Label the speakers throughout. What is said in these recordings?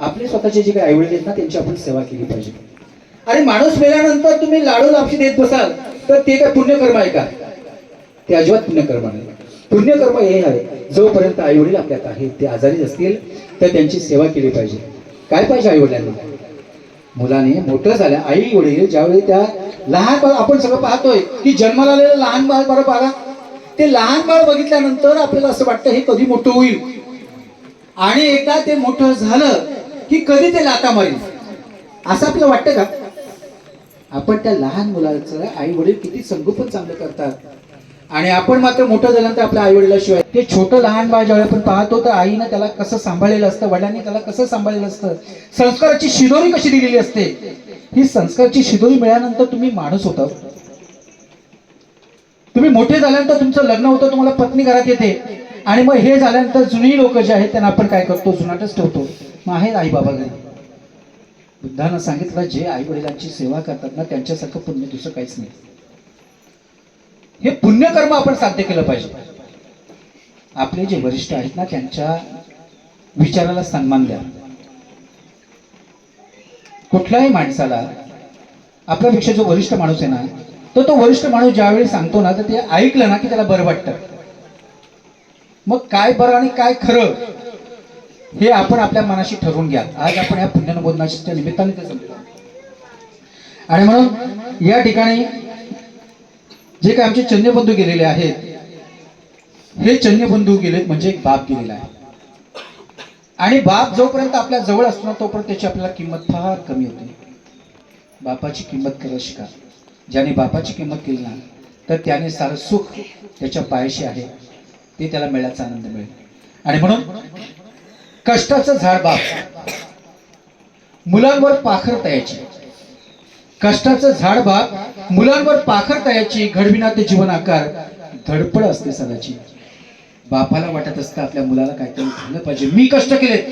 Speaker 1: आपले स्वतःचे जे काही आईवडील आहेत ना त्यांची आपण सेवा केली पाहिजे. आणि माणूस मेल्यानंतर तुम्ही लाडू लापशी देत बसाल तर ते काय पुण्यकर्म आहे का? ते अजिबात पुण्यकर्म नाही. पुण्यकर्म हे आहे. जोपर्यंत आईवडील आपल्यात आहेत ते आजारी असतील तर त्यांची सेवा केली पाहिजे. काय पाहिजे आईवडिलांना? मुलाने मोठं झालं आई वडील ज्यावेळी त्या लहान बाळ आपण सगळं पाहतोय की जन्माला आलेलं लहान बाळ बरं बघा ते लहान बाळ बघितल्यानंतर आपल्याला असं वाटतं हे कधी मोठं होईल. आणि एकदा ते मोठं झालं की कधी ते लाता मारील असं आपल्याला वाटतं का? आपण त्या लहान मुलाचं आई वडील किती संगोपन चांगलं करतात. आणि आपण मात्र मोठं झाल्यानंतर आपल्या आई वडिलाशिवाय ते छोटं लहान बाळ ज्यावेळी आपण पाहतो तर आईनं त्याला कसं सांभाळलेलं असतं वडिलांनी त्याला कसं सांभाळलेलं असतं संस्काराची शिदोरी कशी दिलेली असते? ही संस्काराची शिदोरी मिळाल्यानंतर तुम्ही माणूस होता. तुम्ही मोठे झाल्यानंतर तुमचं लग्न होतं तुम्हाला पत्नी घरात येते. आणि मग हे झाल्यानंतर जुनी लोक जे आहेत त्यांना आपण काय करतो? जुनाटच ठेवतो. मग आहेत आई बाबा घरी. बुद्धानं सांगितलं जे आई वडिलांची सेवा करतात ना त्यांच्यासारखं पुण्य दुसरं काहीच नाही. हे पुण्यकर्म आपण साध्य केलं पाहिजे. आपले जे वरिष्ठ आहेत ना त्यांच्या विचाराला सन्मान द्या. कुठल्याही माणसाला आपल्यापेक्षा जो वरिष्ठ माणूस आहे ना तर तो वरिष्ठ माणूस ज्यावेळी सांगतो ना तर ते ऐकलं ना की त्याला बरं वाटतं. मग काय बरं आणि काय खरं? हे आपण आपल्या मनाशी ठरवून घ्या आज आपण या पुण्यनबोधनाच्या निमित्ताने ते समजतो आणि म्हणून या ठिकाणी जे काही आमचे चन्यबंधू गेलेले आहेत हे चन्यबंधू गेलेत म्हणजे एक बाप गेलेला आहे. आणि बाप जोपर्यंत आपल्या जवळ असतो ना तोपर्यंत त्याची आपल्याला किंमत फार कमी होते. बापाची किंमत करायला शिका. ज्याने बापाची किंमत केली ना तर त्याने सारं सुख त्याच्या पायाशी आहे. ते त्याला मिळायचा आनंद मिळेल. आणि म्हणून कष्टाचं झाड बाप मुलांवर पाखर तयाची. कष्टाचं झाड बाप मुलांवर पाखर तयाची घडविना ते जीवन आकार. धडपड असते सदाची. बापाला वाटत असतं आपल्या मुलाला काहीतरी झालं पाहिजे. मी कष्ट केलेत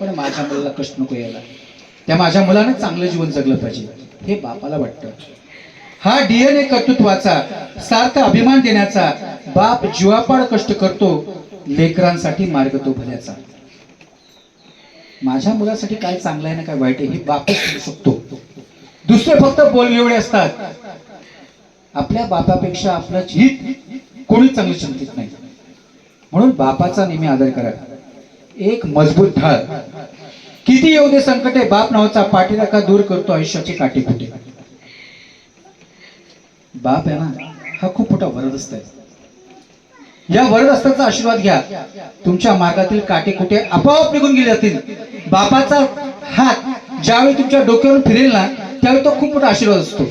Speaker 1: पण माझ्या मुलाला कष्ट नको यायला. त्या माझ्या मुलानं चांगलं जीवन जगलं पाहिजे. हे बापाला वाटतं. हा डीएनए कर्तृत्वाचा सार्थ अभिमान देण्याचा बाप जीवापाड कष्ट करतो लेकरांसाठी मार्ग तो भल्याचा. माझ्या मुलासाठी काय चांगलं आहे ना काय वाईट आहे हे बापच करू शकतो. दुसरे फक्त बोलवेवडे असतात. आपल्या बापापेक्षा आपलं हित कोणी चांगलं चिंतित नाही. म्हणून बापाचा नेहमी आदर करा. एक मजबूत ढाळ. किती येऊ दे संकटे बाप नावाचा पाठीराखा दूर करतो आयुष्याचे काटे कुठे बाप आहे ना हा खूप मोठा वरदस्त आहे. या वरदस्ताचा आशीर्वाद घ्या. तुमच्या मार्गातील काटे कुठे आपोआप निघून गेले जातील बापाचा हात ज्यावेळी तुमच्या डोक्यावरून फिरेल ना त्यावेळी तो खूप मोठा आशीर्वाद असतो.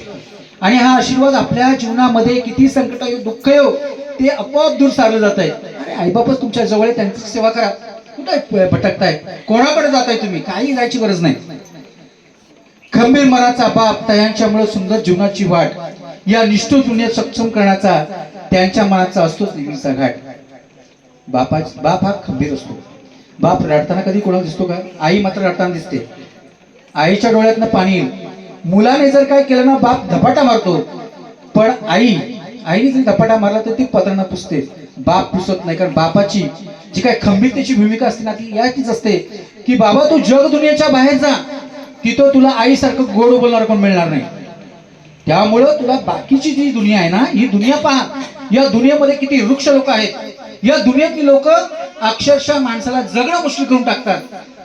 Speaker 1: आणि हा आशीर्वाद आपल्या जीवनामध्ये किती संकट येऊ दुःख येऊ हो, ते आपोआप दूर सारलं जात आहे अरे आईबापच तुमच्या जवळ आहे, त्यांची सेवा करा. कुठे भटकताय कोणाकडे जाताय तुम्ही? काही जायची गरज नाही. खंबीर मनाचा बाप तयांच्यामुळे सुंदर जीवनाची वाट या निष्ठुर दुनियेत सक्षम करण्याचा त्यांच्या मनाचा असतोच नेहमीचा घाट. बापा बाप हा खंबीर असतो. बाप रडताना कधी कोणाला दिसतो का? आई मात्र रडताना दिसते. आईच्या डोळ्यातनं पाणी येईल. मुलाने जर काय केलं ना बाप धपाटा मारतो. पण आई आईने जर धपाटा मारला तर ती पत्रांना पुसते. बाप पुसत नाही कारण बापाची जी काय खंबीरतेची भूमिका असते ना ती याचीच असते. की बाबा तू जग दुनियेच्या बाहेर जा. तिथं तुला आईसारखं गोड बोलणार कोण मिळणार नाही. त्यामुळं तुला बाकीची जी दुनिया आहे ना ही दुनिया पहा. या दुनियेमध्ये किती वृक्ष लोक आहेत. या दुनियेतली लोक अक्षरशः माणसाला जगणं मुश्किल करून टाकतात.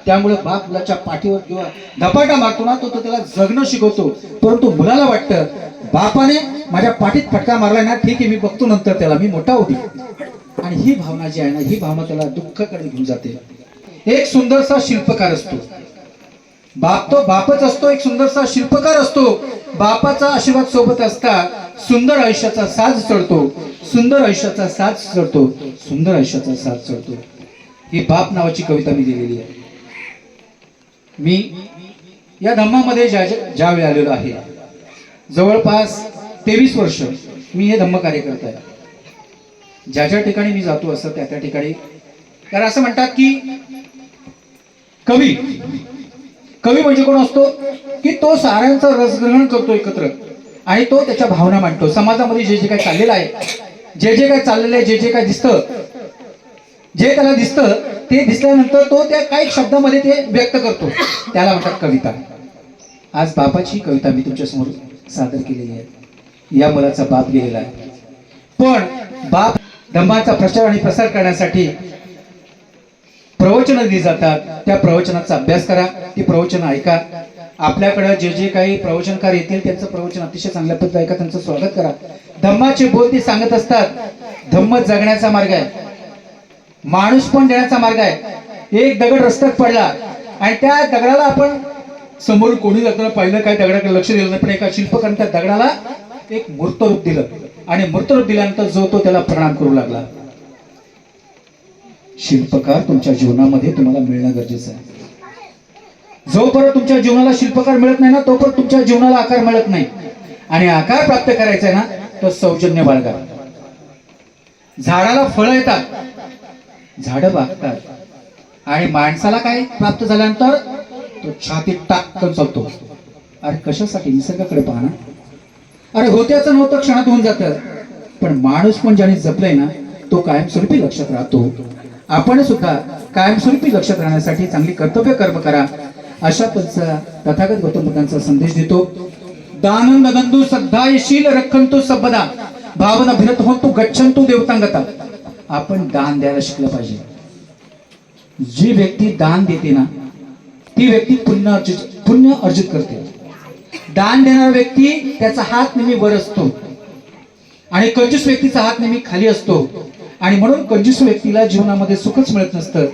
Speaker 1: त्यामुळे बाप मुलाच्या पाठीवर किंवा धपाटा मारतो ना तो तो त्याला जगणं शिकवतो. परंतु मुलाला वाटतं बापाने माझ्या पाठीत फटका मारलाय ना ठीक आहे मी बघतो नंतर त्याला मी मोठा होती. आणि ही भावना जी आहे ना ही भावना त्याला दुःखाकडे घेऊन जाते. एक सुंदरसा शिल्पकार असतो. बाप तो बापच असतो एक सुंदरसा शिल्पकार असतो. बापाचा आशीर्वाद सोबत असता सुंदर आयुष्याचा साज चढतो. सुंदर आयुष्याचा साज चढतो. सुंदर आयुष्याचा साज चढतो. ही बाप नावाची कविता मी दिलेली आहे. मी या धम्मामध्ये ज्या ज्या वेळी आलेलो आहे जवळपास तेवीस वर्ष मी हे धम्म कार्य करत आहे. ज्या ज्या ठिकाणी मी जातो असं त्या त्या ठिकाणी तर असं म्हणतात की कवी कवी म्हणजे कोण असतो? की तो साऱ्यांचा रसग्रहण करतो एकत्र आणि तो त्याच्या भावना मांडतो. समाजामध्ये जे जे काही चाललेलं आहे जे जे काय चाललेलं आहे जे जे काय दिसतं जे त्याला दिसतं ते दिसल्यानंतर तो त्या काही शब्दामध्ये ते व्यक्त करतो. त्याला म्हणतात कविता. आज बापाची कविता मी तुमच्यासमोर सादर केलेली आहे. या मुलाचा बाप गेलेला आहे. पण बाप धम्माचा प्रचार आणि प्रसार करण्यासाठी प्रवचनं दिली जातात. त्या प्रवचनाचा अभ्यास करा. ती प्रवचनं ऐका. आपल्याकडे जे जे काही प्रवचनकार येतील त्यांचं प्रवचन अतिशय चांगल्या पद्धतीने ऐका त्यांचं स्वागत करा. धम्माचे बोल ते सांगत असतात. धम्म जगण्याचा मार्ग आहे. माणूस पण देण्याचा मार्ग आहे. एक दगड रस्त्यात पडला आणि त्या दगडाला आपण समोर कोणी जाताना पाहिलं काय दगडाकडे लक्ष दिलं नाही पण एका शिल्पकाराने त्या दगडाला एक मूर्त रूप दिलं. आणि मूर्त रूप दिल्यानंतर जो तो त्याला प्रणाम करू लागला. शिल्पकार तुमच्या जीवनामध्ये तुम्हाला मिळणं गरजेचं आहे. जोपर्यंत तुमच्या जीवनाला शिल्पकार मिळत नाही ना तोपर्यंत तुमच्या जीवनाला आकार मिळत नाही. आणि आकार प्राप्त करायचा आहे ना तर सौजन्य बाळगा झाडाला फळं येतात. झाडं बागतात. आणि माणसाला काय प्राप्त झाल्यानंतर तो छातीत टाकत चालतो. अरे कशासाठी? निसर्गाकडे पाहना अरे होत्याचं नव्हतं क्षणात होऊन जातं. पण माणूस पण ज्याने जपलंय ना तो कायमस्वरूपी लक्षात राहतो. आपण सुद्धा कायमस्वरूपी लक्षात राहण्यासाठी चांगली कर्तव्य कर्म करा. अशा पद्धतीचा तथागत गौतम बुद्धांचा संदेश देतो. दानंद नंदू सद्धायशील रखंतु सबदा भावना भिनत होतो गच्छंतु देवतांगता. आपण दान द्यायला शिकलं पाहिजे. जी व्यक्ती दान देते ना ती व्यक्ती पुण्य अर्जित पुण्य अर्जित करते. दान देणारा व्यक्ती त्याचा हात नेहमी वर असतो. आणि कंजूस व्यक्तीचा हात नेहमी खाली असतो. आणि म्हणून कंजूस व्यक्तीला जीवनामध्ये सुखच मिळत नसतं.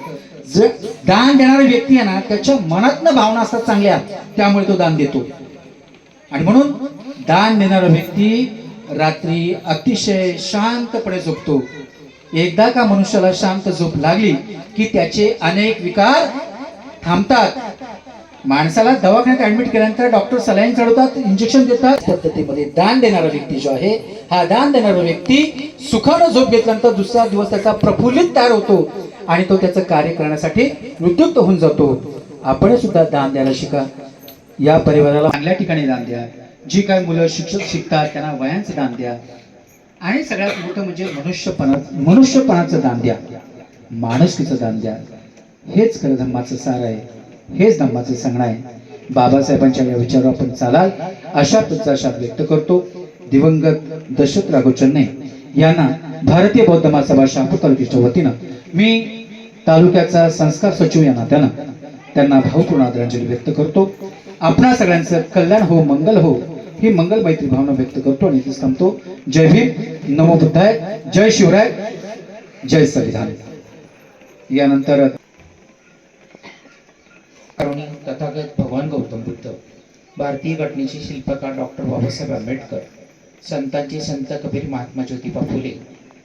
Speaker 1: जर दान देणारा व्यक्ती आहे ना त्याच्या मनातनं भावना असतात चांगल्या त्यामुळे तो दान देतो. आणि म्हणून दान देणारा व्यक्ती रात्री अतिशय शांतपणे झोपतो. एकदा का मनुष्याला शांत झोप लागली की त्याचे अनेक विकार थांबतात? माणसाला दवाखान्यात ऍडमिट केल्यानंतर डॉक्टर सलाईन चढवतात इंजेक्शन देतात. पद्धतीमध्ये दान देणारा व्यक्ती जो आहे हा दान देणारा व्यक्ती सुखानं झोप घेतल्यानंतर दुसरा दिवस त्याचा प्रफुल्लित तयार होतो आणि तो त्याचं कार्य करण्यासाठी उद्युक्त होऊन जातो. आपण सुद्धा दान द्यायला शिका. या परिवाराला चांगल्या ठिकाणी दान द्या. जी काय मुलं शिक्षक शिकतात त्यांना वयांचं दान द्या. आणि सगळ्यात मोठं म्हणजे मनुष्यपणा मनुष्यपणाचं दान द्या. माणुसकीचं दान द्या. हेच खरं धम्माचं सार आहे. हेच धम्माचं सांगणं आहे. बाबासाहेबांच्या या विचारावर आपण चालाल. अशा पद्धतीचा आशात व्यक्त करतो. दिवंगत दशरथ राघव चन्ने यांना भारतीय बौद्ध महासभा शहापूर तालुक्याच्या वतीनं मी तालुक्याचा संस्कार सचिव या नात्यानं त्यांना भावपूर्ण आदरांजली व्यक्त करतो. आपणा सगळ्यांचं कल्याण हो मंगल हो. ही मंगल मैत्री भावना व्यक्त करतो आणि इथेच थांबतो. जय भीम. नमो बुद्धाय. जय शिवराय. जय संविधान. यानंतर
Speaker 2: तथागत भगवान गौतम बुद्ध भारतीय घटनेचे शिल्पकार डॉक्टर बाबासाहेब आंबेडकर संतांचे संत कबीर महात्मा ज्योतिबा फुले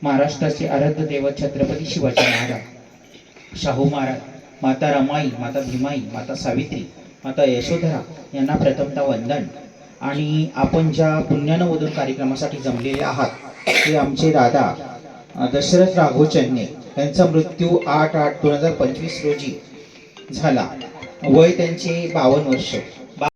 Speaker 2: महाराष्ट्राचे आराध्य दैवत छत्रपती शिवाजी महाराज शाहू महाराज माता रमाई माता भीमाई माता सावित्री माता यशोधरा यांना प्रथमता वंदन. आणि आपण ज्या पुण्यानुमोदन कार्यक्रमासाठी जमलेले आहात ते आमचे दादा दशरथ राघव चन्ने मृत्यू आठ आठ दोन हजार पंचवीस रोजी झाला. वय त्यांचे बावन्न वर्ष.